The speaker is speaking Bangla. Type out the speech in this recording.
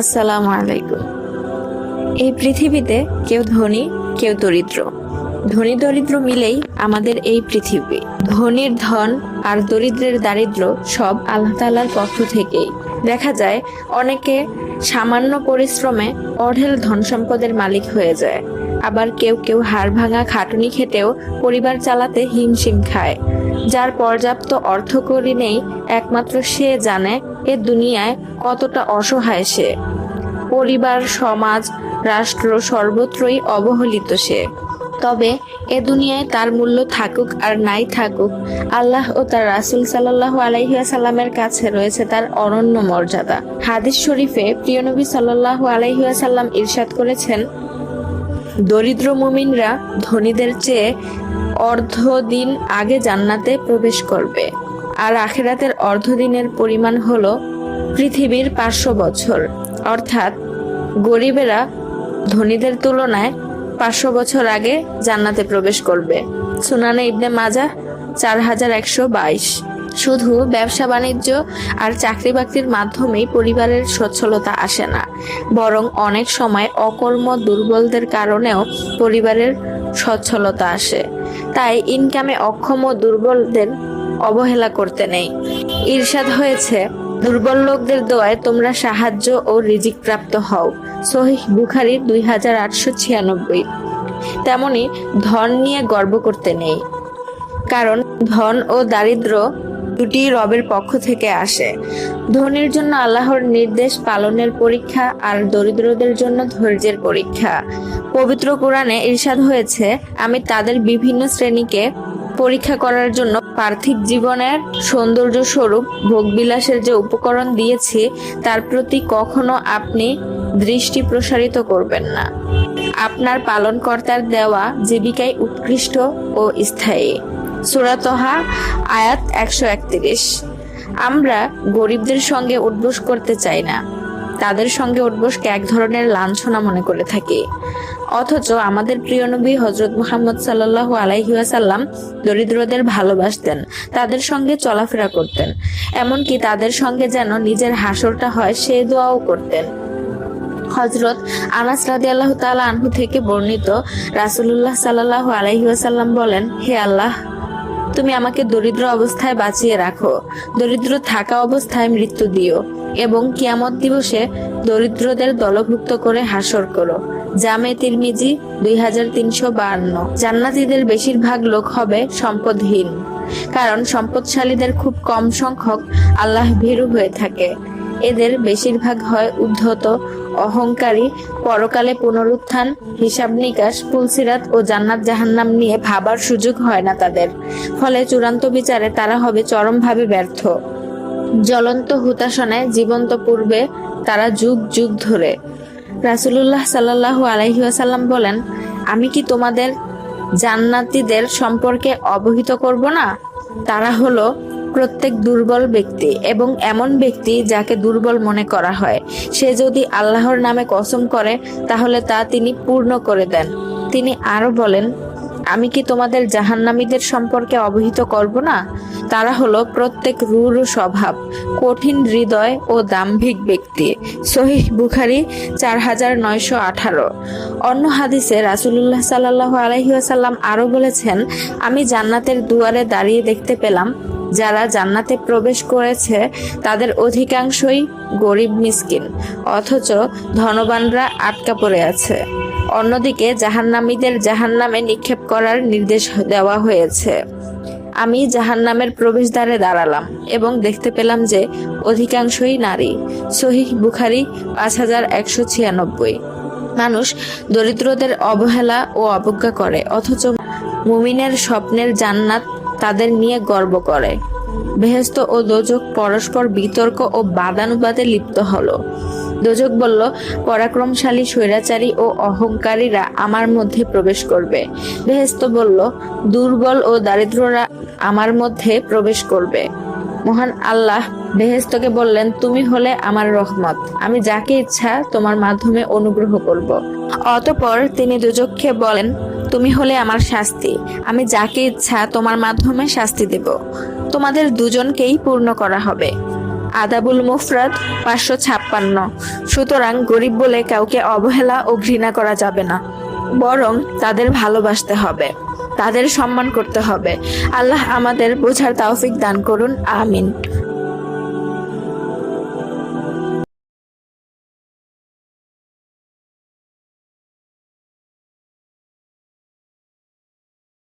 আসসালামু আলাইকুম। এই পৃথিবীতে কেউ ধনী, কেউ দরিদ্র। ধনী, দরিদ্র মিলেই আমাদের এই পৃথিবী। ধনীর ধন আর দরিদ্রের দারিদ্র সব আল্লাহ তালার পক্ষ থেকেই। দেখা যায়, অনেকে সামান্য পরিশ্রমে অঢেল ধন সম্পদের মালিক হয়ে যায়। আবার কেউ কেউ হাড় ভাঙা খাটুনি খেটেও পরিবার চালাতে হিমশিম খায়। যার পর্যাপ্ত অর্থকরী নেই, একমাত্র সে জানে এ দুনিয়ায় কতটা অসহায় সে। পরিবার, সমাজ, রাষ্ট্র সর্বত্রই অবহেলিত সে। তবে এ দুনিয়ায় তার মূল্য থাকুক আর নাই থাকুক, আল্লাহ ও তার রাসুল সাল্লাহ আলাইহাসাল্লামের কাছে রয়েছে তার অনন্য মর্যাদা। হাদিস শরীফে প্রিয়নবী সাল্লাহ আলাইহাসাল্লাম ইরশাদ করেছেন দরিদ্র মুমিনরা ধনীদের চেয়ে অর্ধ দিন আগে জান্নাতে প্রবেশ করবে। আর আখেরাতের অর্ধ দিনের পরিমাণ হল পৃথিবীর পাঁচশো বছর। অর্থাৎ গরিবেরা ধনীদের তুলনায় পাঁচশো বছর আগে জান্নাতে প্রবেশ করবে। সুনানে ইবনে মাজা চার হাজার একশো বাইশ। শুধু ব্যবসা বাণিজ্য আর চাকরি বাকরির মাধ্যমেই পরিবারের সচ্ছলতা আসে না, বরং অনেক সময় অকর্ম দুর্বলদের কারণেও পরিবারের সচ্ছলতা আসে। তাই ইনকামে অক্ষম ও দুর্বলদের অবহেলা করতে নেই। ঈর্ষাদ হয়েছে, দুর্বল লোকদের দোয়ায় তোমরা সাহায্য ও রিজিক প্রাপ্ত হও। সহিহ বুখারির দুই হাজার আটশো ছিয়ানব্বই। তেমনি ধন নিয়ে গর্ব করতে নেই, কারণ ধন ও দারিদ্র দুটি রবের পক্ষ থেকে আসে। ধনীর জন্য আল্লাহর নির্দেশ পালনের পরীক্ষা আর দরিদ্রদের জন্য ধৈর্যের পরীক্ষা। পবিত্র কোরআনে ইরশাদ হয়েছে, আমি তাদের বিভিন্ন শ্রেণীকে পরীক্ষা করার জন্য পার্থিব জীবনের সৌন্দর্য স্বরূপ ভোগবিলাসের যে উপকরণ দিয়েছি, তার প্রতি কখনো আপনি দৃষ্টি প্রসারিত করবেন না। আপনার পালনকর্তার দেওয়া জীবিকায় উৎকৃষ্ট ও স্থায়ী। সুরাতহা, আয়াত একশো একত্রিশ। আমরা গরিবদের সঙ্গে উদ্বোস করতে চাই না। তাদের সঙ্গে উদ্বোসকে এক ধরনের লাঞ্ছনা মনে করে থাকি। অথচ আমাদের প্রিয় নবী হজরত মুহাম্মদ সাল্লাহ আলাইহাসাল্লাম দরিদ্রদের ভালোবাসতেন, তাদের সঙ্গে চলাফেরা করতেন। এমনকি তাদের সঙ্গে যেন নিজের হাসরটা হয়, সে দোয়াও করতেন। হজরত আনাস রাদি আল্লাহ তালা আনহু থেকে বর্ণিত রাসুল্লাহ সাল্লাহ আলাইহাসাল্লাম বলেন, হে আল্লাহ তুমি আমাকে দরিদ্র অবস্থায় বাঁচিয়ে রাখো। দরিদ্র থাকা অবস্থায় মৃত্যু দিও এবং কিয়ামত দিবসে দরিদ্রদের দলভুক্ত করে হাসর করো। জামে তিরমিজি দুই হাজার তিনশো বাহান্ন। জান্নাতীদের বেশিরভাগ লোক হবে সম্পদহীন, কারণ সম্পদশালীদের খুব কম সংখ্যক আল্লাহ ভীরু হয়ে থাকে। এদের বেশিরভাগ হয় উদ্ধত অহংকারী, পরকালে পুনরুত্থান, হিসাব নিকাশ পুলসিরাত ও জান্নাত জাহান্নাম নিয়ে ভাবার সুযোগ হয় না তাদের। ফলে চূড়ান্ত বিচারে তারা হবে চরমভাবে ব্যর্থ। জ্বলন্ত হুতাশনে জীবন্ত পূর্বে তারা যুগ যুগ ধরে। রাসুলুল্লাহ সাল্লাহ আলাইহাসাল্লাম বলেন, আমি কি তোমাদের জান্নাতীদের সম্পর্কে অবহিত করব না? তারা হলো প্রত্যেক দুর্বল ব্যক্তি এবং এমন ব্যক্তি যাকে দুর্বল মনে করা হয়। সে যদি আল্লাহর নামে কসম করে, তাহলে তা তিনি পূর্ণ করে দেন। তিনি আরও বলেন, আমি কি তোমাদের জাহান্নামীদের সম্পর্কে অবহিত করব না? তারা হলো প্রত্যেক রূঢ় স্বভাব, কঠিন হৃদয় ও দাম্ভিক ব্যক্তি। সহিহ বুখারি, চার হাজার নয়শো আঠারো। অন্য হাদিসে রাসুলুল্লাহ সাল্লাহ আলহিহাসাল্লাম আরও বলেছেন, আমি জান্নাতের দুয়ারে দাঁড়িয়ে দেখতে পেলাম যারা জান্নাতে প্রবেশ করেছে, তাদের অধিকাংশই গরিব মিসকিন, অথচ ধনবানরা আটকা পড়ে আছে। অন্যদিকে জাহান্নামীদের জাহান্নামে নিক্ষেপ করার নির্দেশ দেওয়া হয়েছে। আমি জাহান্নামের প্রবেশদ্বারে দাঁড়ালাম এবং দেখতে পেলাম যে অধিকাংশই নারী। শহীদ বুখারি পাঁচ হাজার একশো ছিয়ানব্বই। মানুষ দরিদ্রদের অবহেলা ও অবজ্ঞা করে, অথচ মুমিনের স্বপ্নের জান্নাত তাদের নিয়ে গর্ব করে। বেহেস্ত ও দোজক পরস্পর বিতর্ক ও বাদানুবাদে লিপ্ত হলো। দোজক বলল, পরাক্রমশালী স্বৈরাচারী ও অহংকারীরা আমার মধ্যে প্রবেশ করবে। বেহেস্ত বলল, দুর্বল ও দারিদ্ররা আমার মধ্যে প্রবেশ করবে। মহান আল্লাহ বেহেস্তকে বললেন, তুমি হলে আমার রহমত। আমি যাকে ইচ্ছা তোমার মাধ্যমে অনুগ্রহ করব। অতপর তিনি দুজককে বলেন তুমি হলে আমার শাস্তি। আমি যাকে ইচ্ছা তোমার মাধ্যমে শাস্তি দেব। তোমাদের দুজনকেই পূর্ণ করা হবে। আদাবুল মুফরাদ পাঁচশো ছাপ্পান্ন। সুতরাং গরিব বলে কাউকে অবহেলা ও ঘৃণা করা যাবে না। বরং তাদের ভালোবাসতে হবে। তাদের সম্মান করতে হবে। আল্লাহ আমাদের বোঝার তৌফিক দান করুন। আমিন।